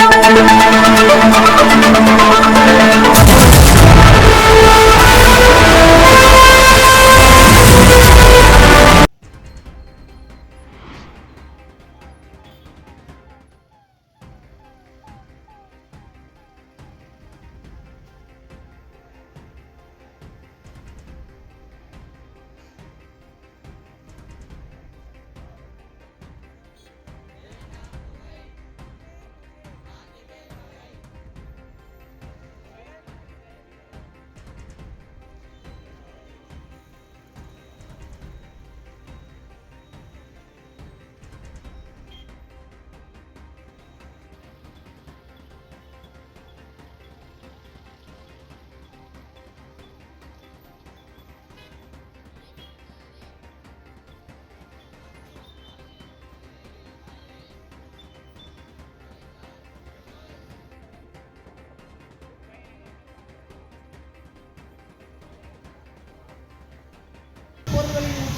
பொருட்களின்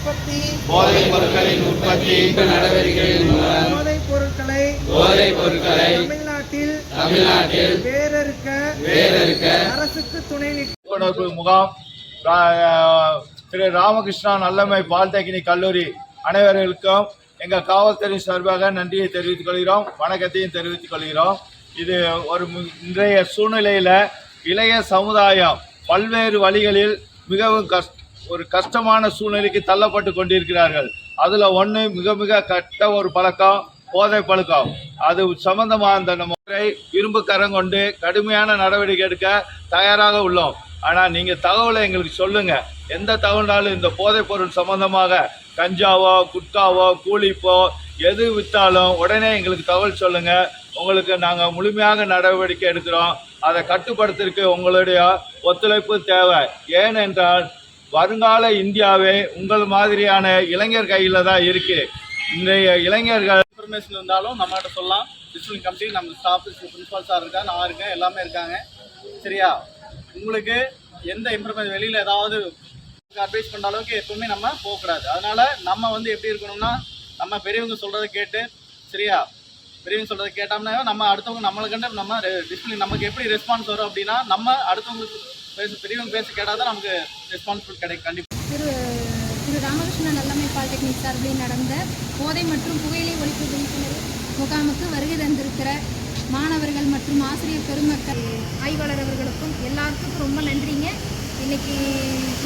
உற்பத்தி போதைப் பொருட்களின் உற்பத்தி நடவடிக்கைகள் மூலம் போதைப் பொருட்களை போதைப் பொருட்களை தமிழ்நாட்டில் தமிழ்நாட்டில் வேறறுக்க வேறறுக்க அரசுக்கு துணை முகாம் திரு ராமகிருஷ்ணா நல்லம்மை பாலிடெக்னிக் கல்லூரி அனைவர்களுக்கும் எங்கள் காவல்துறை சார்பாக நன்றியை தெரிவித்துக் கொள்கிறோம் வணக்கத்தையும் தெரிவித்துக் கொள்கிறோம். இது ஒரு இன்றைய சூழ்நிலையில் இளைய சமுதாயம் பல்வேறு வழிகளில் மிகவும் கஷ் ஒரு கஷ்டமான சூழ்நிலைக்கு தள்ளப்பட்டு கொண்டிருக்கிறார்கள். அதில் ஒன்று மிக மிக கட்ட ஒரு பழக்கம் போதை பழக்கம். அது சம்பந்தமாக அந்த நம்ம இரும்பு கரம் கொண்டு கடுமையான நடவடிக்கை எடுக்க தயாராக உள்ளோம். ஆனால் நீங்கள் தகவலை எங்களுக்கு சொல்லுங்க. எந்த தகவல்னாலும் இந்த போதைப் பொருள் சம்பந்தமாக கஞ்சாவோ குட்காவோ கூலிப்போ எது விற்றாலும் உடனே எங்களுக்கு தகவல் சொல்லுங்க. உங்களுக்கு நாங்கள் முழுமையாக நடவடிக்கை எடுக்கிறோம். அதை கட்டுப்படுத்துறதுக்கு உங்களுடைய ஒத்துழைப்பு தேவை. ஏனென்றால் வருங்கால இந்தியாவே உங்கள் மாதிரியான இளைஞர் கையில் தான் இருக்கு. இன்றைய இளைஞர்கள் இன்ஃபர்மேஷன் இருந்தாலும் நம்மகிட்ட சொல்லலாம். டிஜிட்டல் கம்பெனி நம்ம ஸ்டாஃப் பிரின்சிபால் சார் இருக்கா நான் இருக்கேன் எல்லாமே இருக்காங்க. சரியா? உங்களுக்கு எந்த இன்ஃபர்மேஷன் வெளியில் ஏதாவது அட்வைஸ் பண்ணுற அளவுக்கு எப்பவுமே நம்ம போகக்கூடாது. அதனால நம்ம வந்து எப்படி இருக்கணும்னா நம்ம பெரியவங்க சொல்கிறத கேட்டு சரியா? பெரியவங்க சொல்கிறத கேட்டோம்னா நம்ம அடுத்தவங்க நம்மளுக்கு நம்ம டிஸ்பிளின் நமக்கு எப்படி ரெஸ்பான்ஸ் வரும் அப்படின்னா நம்ம அடுத்தவங்களுக்கு பேச பெரியவங்க பேசி கேட்டால் தான் நமக்கு ரெஸ்பான்சிபிள் கிடைக்கும் கண்டிப்பாக திரு திரு ராமகிருஷ்ண நல்லம்மை பாலிடெக்னிக் சார்பில் நடந்த போதை மற்றும் புகையிலை ஒழிப்பு விழிப்புணர்வு முகாமுக்கு வருகை தந்திருக்கிற மாணவர்கள் மற்றும் ஆசிரியர் பெருமக்கள் ஆய்வாளர் அவர்களுக்கும் எல்லாருக்கும் ரொம்ப நன்றிங்க. இன்னைக்கு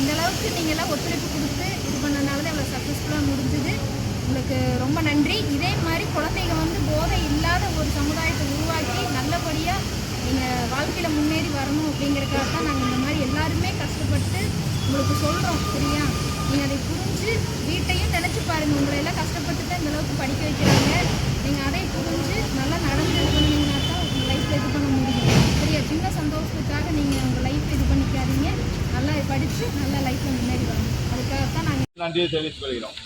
இந்த அளவுக்கு நீங்களாம் ஒத்துழைப்பு கொடுத்து இது பண்ணனால தான் இவ்வளோ சக்ஸஸ்ஃபுல்லாக முடிஞ்சுது. உங்களுக்கு ரொம்ப நன்றி. இதே மாதிரி குழந்தைங்க வந்து போதை இல்லாத ஒரு சமுதாயத்தை உருவாக்கி வாழ்க்கையில் முன்னேறி வரணும் அப்படிங்கிறதுக்காக தான் நாங்கள் இந்த மாதிரி எல்லாருமே கஷ்டப்பட்டு உங்களுக்கு சொல்கிறோம் சரியா? நீங்கள் அதை புரிஞ்சு வீட்டையும் நினச்சி பாருங்கள் உங்களை எல்லாம் கஷ்டப்பட்டு தான் இந்தளவுக்கு படிக்க வைக்கிறாங்க. நீங்கள் அதை புரிஞ்சு நல்லா நடந்து இது பண்ணீங்கன்னா தான் உங்கள் லைஃப்பில் இது பண்ண முடியும். சரியா? சின்ன சந்தோஷத்துக்காக நீங்கள் உங்கள் லைஃப் இது பண்ணிக்காதீங்க. நல்லா படித்து நல்லா லைஃப்பில் முன்னேறி வரணும் அதுக்காக தான் நாங்கள் நன்றியை தெரிவித்துக் கொள்கிறோம்.